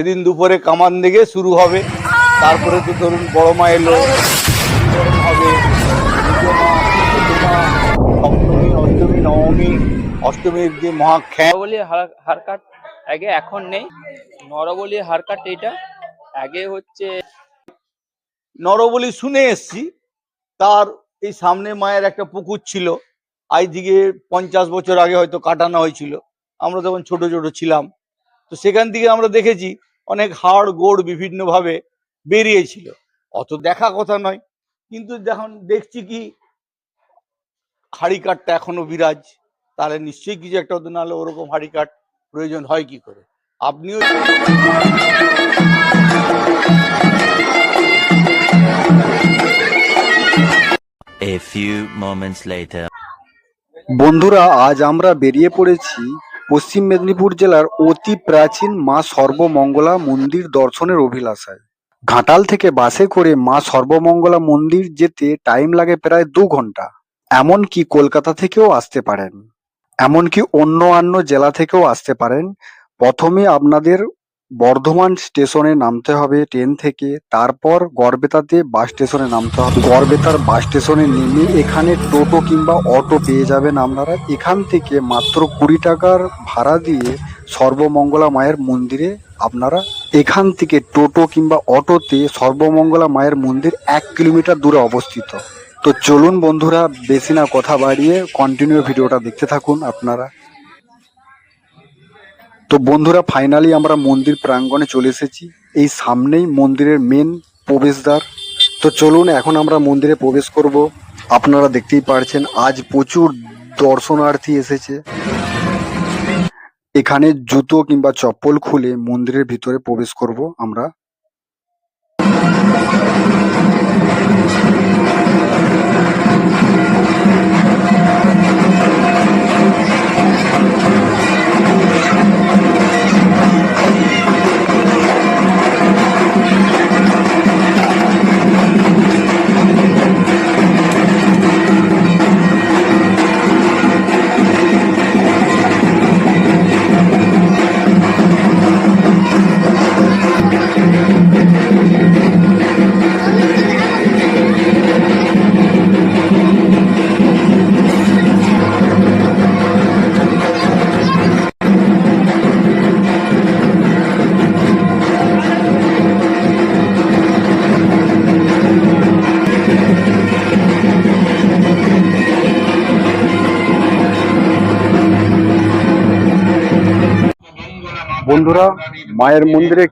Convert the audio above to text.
সেদিন দুপুরে কামান দিকে শুরু হবে। তারপরে তো ধরুন বড় মা এলো। হবে সপ্তমী অষ্টমী নবমী অষ্টমীর যে মহাখ্যান নরবলি হার কাট আগে এখন নেই। নরবলি হার কাট এইটা। আগে হচ্ছে নরবলি শুনে এসছি। তার এই সামনে মায়ের একটা পুকুর ছিল। আজ দিকে পঞ্চাশ বছর আগে হয়তো কাটানো হয়েছিল। আমরা তখন ছোট ছোট ছিলাম। তো সেখান থেকে আমরা দেখেছি অনেক হাড় গোড় বিভিন্নভাবে বেরিয়েছিল। অত দেখা কথা নয় কিন্তু যখন দেখছি কি হাড়ি কাঠটা এখনও বিরাজ তাহলে নিশ্চয়ই কিছু একটা হতো নাহলে ওরকম হাড়ি কাঠ প্রয়োজন হয় কি করে? আপনিও A few moments later. বন্ধুরা আজ আমরা বেরিয়ে পড়েছি পশ্চিম মেদিনীপুর জেলার অতি প্রাচীন মা সর্বমঙ্গলা মন্দির দর্শনের অভিলাষায়। ঘাটাল থেকে বাসে করে মা সর্বমঙ্গলা মন্দির যেতে টাইম লাগে প্রায় দু ঘণ্টা। এমনকি কলকাতা থেকেও আসতে পারেন। এমনকি অন্য অন্য জেলা থেকেও আসতে পারেন। প্রথমে আপনাদের বর্ধমান স্টেশনে নামতে হবে ট্রেন থেকে, তারপর গড়বেতাতে বাস স্টেশনে নামতে হবে। গড়বেতার বাস স্টেশনে নেমে এখানে টোটো কিংবা অটো পেয়ে যাবেন আপনারা। এখান থেকে মাত্র কুড়ি টাকার ভাড়া দিয়ে সর্বমঙ্গলা মায়ের মন্দিরে আপনারা এখান থেকে টোটো কিংবা অটোতে সর্বমঙ্গলা মায়ের মন্দির এক কিলোমিটার দূরে অবস্থিত। তো চলুন বন্ধুরা, বেশি না কথা বাড়িয়ে কন্টিনিউ ভিডিওটা দেখতে থাকুন আপনারা। তো বন্ধুরা ফাইনালি আমরা মন্দির প্রাঙ্গণে চলে এসেছি। এই সামনেই মন্দিরের মেন প্রবেশদ্বার। তো চলুন, এখন আমরা মন্দিরে প্রবেশ করব। আপনারা দেখতেই পারছেন, আজ প্রচুর দর্শনার্থী এসেছে। এখানে জুতো কিংবা চপ্পল খুলে মন্দিরের ভিতরে প্রবেশ করব আমরা। বন্ধুরা মায়ের মন্দিরে